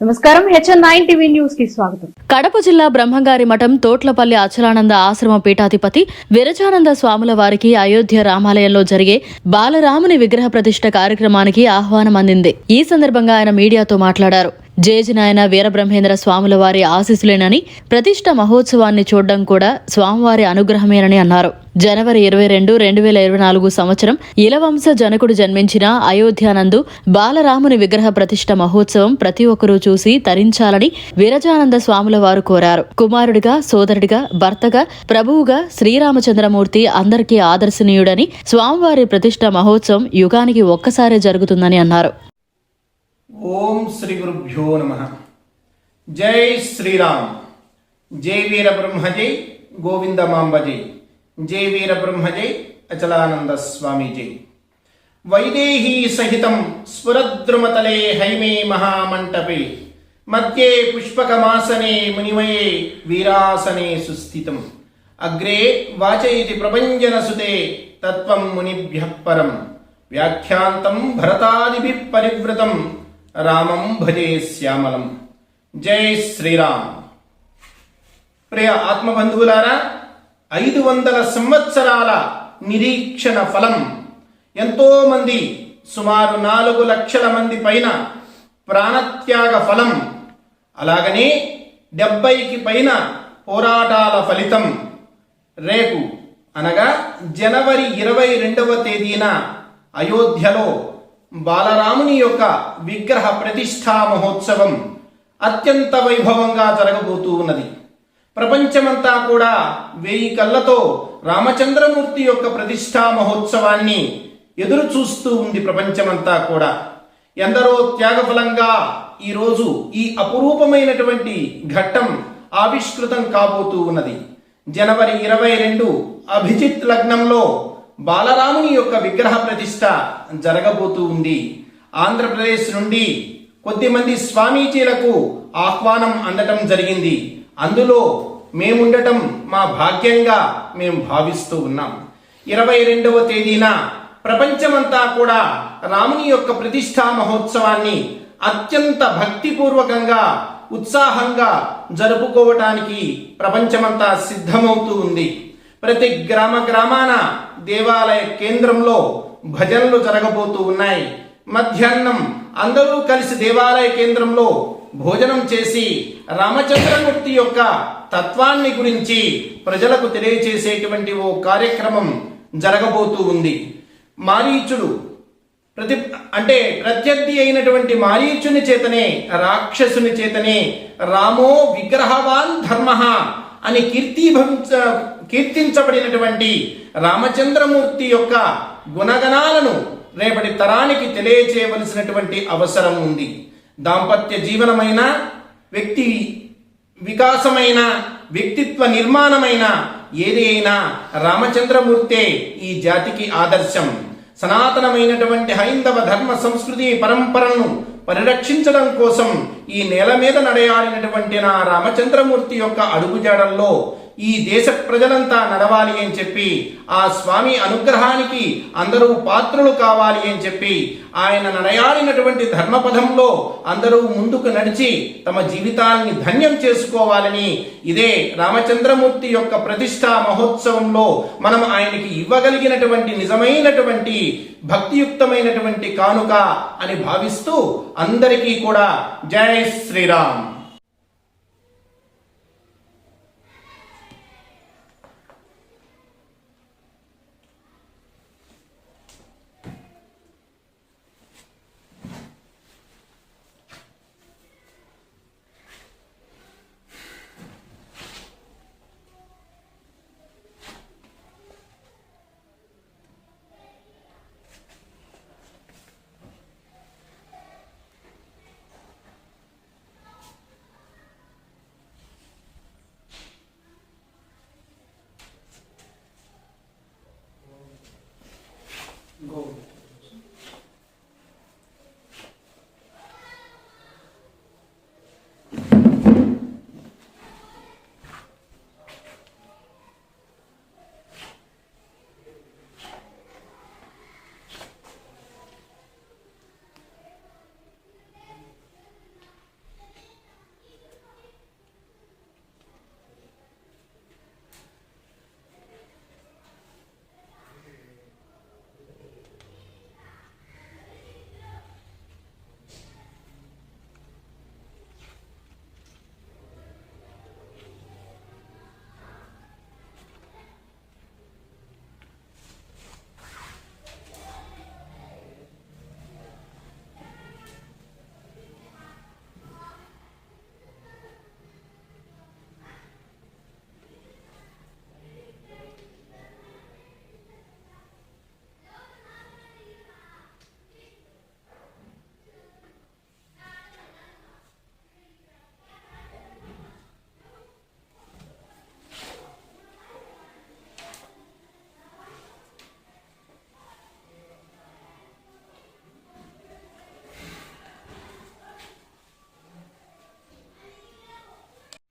నమస్కారం. HN nine TV న్యూస్కి స్వాగతం. కడప జిల్లా బ్రహ్మంగారి మఠం తోట్లపల్లి అచలానంద ఆశ్రమ పీఠాధిపతి విరజానంద స్వాముల వారికి అయోధ్య రామాలయంలో జరిగే బాలరాముని విగ్రహ ప్రతిష్ట కార్యక్రమానికి ఆహ్వానం అందింది. ఈ సందర్భంగా ఆయన మీడియాతో మాట్లాడారు. జేజినాయన వీరబ్రహ్మేంద్ర స్వాముల వారి ఆశీస్సులేనని ప్రతిష్ఠ మహోత్సవాన్ని చూడడం కూడా స్వామివారి అనుగ్రహమేనని అన్నారు. జనవరి ఇరవై రెండు రెండు వేల ఇరవై నాలుగు సంవత్సరం ఇలవంశ జనకుడు జన్మించిన అయోధ్యానందు బాలరాముని విగ్రహ ప్రతిష్ఠ మహోత్సవం ప్రతి ఒక్కరూ చూసి తరించాలని వీరజానంద స్వాముల వారు కోరారు. కుమారుడిగా సోదరుడిగా భర్తగా ప్రభువుగా శ్రీరామచంద్రమూర్తి అందరికీ ఆదర్శనీయుడని స్వామివారి ప్రతిష్ఠ మహోత్సవం యుగానికి ఒక్కసారే జరుగుతుందని అన్నారు. ఓం శ్రీ గురుభ్యో నమ. జై శ్రీరామ్. జై వీర బ్రహ్మ జై గోవింద మాంబ జై జై వీర బ్రహ్మ జై అచలానంద స్వామి జై వైదేహీ సహితం స్ఫురద్రుమతలే హైమే మహామంటపే. మధ్యే పుష్పకమాసనే మునిమయే వీరాసనే సుస్థితం. అగ్రే వాచయితి ప్రభంజనసుతే తత్వం మునిభ్య పరం. వ్యాఖ్యాంతం భరతాదిభి పరివృతం. రామం భజే శ్యామలం. జై శ్రీరామ్. ప్రియ ఆత్మబంధువులారా ఐదు వందల సంవత్సరాల నిరీక్షణ ఫలం. ఎంతో మంది సుమారు నాలుగు లక్షల మంది పైన ప్రాణత్యాగ ఫలం. అలాగనే డెబ్బైకి పైన పోరాటాల ఫలితం. రేపు అనగా జనవరి ఇరవై రెండవ తేదీన అయోధ్యలో బాలరాముని యొక్క విగ్రహ ప్రతిష్టా మహోత్సవం అత్యంత వైభవంగా జరగబోతూ ఉన్నది. ప్రపంచమంతా కూడా వేయి కళ్ళతో రామచంద్రమూర్తి యొక్క ప్రతిష్టా మహోత్సవాన్ని ఎదురు చూస్తూ ఉంది ప్రపంచమంతా కూడా. ఎందరో త్యాగఫలంగా ఈరోజు ఈ అపురూపమైనటువంటి ఘట్టం ఆవిష్కృతం కాబోతూ ఉన్నది. జనవరి ఇరవై రెండు అభిజిత్ లగ్నంలో బాలరాముని యొక్క విగ్రహ ప్రతిష్ట జరగబోతూ ఉంది. ఆంధ్రప్రదేశ్ నుండి కొద్దిమంది స్వామీజీలకు ఆహ్వానం అందటం జరిగింది. అందులో మేముండటం మా భాగ్యంగా మేము భావిస్తూ ఉన్నాం. ఇరవై రెండవ తేదీన ప్రపంచమంతా కూడా రాముని యొక్క ప్రతిష్టా మహోత్సవాన్ని అత్యంత భక్తిపూర్వకంగా ఉత్సాహంగా జరుపుకోవటానికి ప్రపంచమంతా సిద్ధమవుతూ ఉంది. ప్రతి గ్రామ గ్రామాన దేవాలయ కేంద్రంలో భజనలు జరగబోతూ ఉన్నాయి. మధ్యాహ్నం అందరూ కలిసి దేవాలయ కేంద్రంలో భోజనం చేసి రామచంద్రమూర్తి యొక్క తత్వాన్ని గురించి ప్రజలకు తెలియచేసేటువంటి ఓ కార్యక్రమం జరగబోతూ ఉంది. మారీచుడు ప్రతి అంటే ప్రత్యర్థి అయినటువంటి మారీచుని చేతనే రాక్షసుని చేతనే రామో విగ్రహవాన్ ధర్మ అని కీర్తిభవించ కీర్తించబడినటువంటి రామచంద్రమూర్తి యొక్క గుణగణాలను రేపటి తరానికి తెలియచేయవలసినటువంటి అవసరం ఉంది. దాంపత్య జీవనమైన వ్యక్తి వికాసమైన వ్యక్తిత్వ నిర్మాణమైన ఏది అయినా రామచంద్రమూర్తే ఈ జాతికి ఆదర్శం. సనాతనమైనటువంటి హైందవ ధర్మ సంస్కృతి పరంపరను పరిరక్షించడం కోసం ఈ నేల మీద నడయాడినటువంటి నా రామచంద్రమూర్తి యొక్క అడుగుజాడల్లో ఈ దేశ ప్రజలంతా నడవాలి అని చెప్పి ఆ స్వామి అనుగ్రహానికి అందరూ పాత్రులు కావాలి అని చెప్పి ఆయన నడయాడినటువంటి ధర్మపథంలో అందరూ ముందుకు నడిచి తమ జీవితాన్ని ధన్యం చేసుకోవాలని ఇదే రామచంద్రమూర్తి యొక్క ప్రతిష్టా మహోత్సవంలో మనం ఆయనకి ఇవ్వగలిగినటువంటి నిజమైనటువంటి భక్తియుక్తమైనటువంటి కానుక అని భావిస్తూ అందరికీ కూడా జై శ్రీరామ్. gold.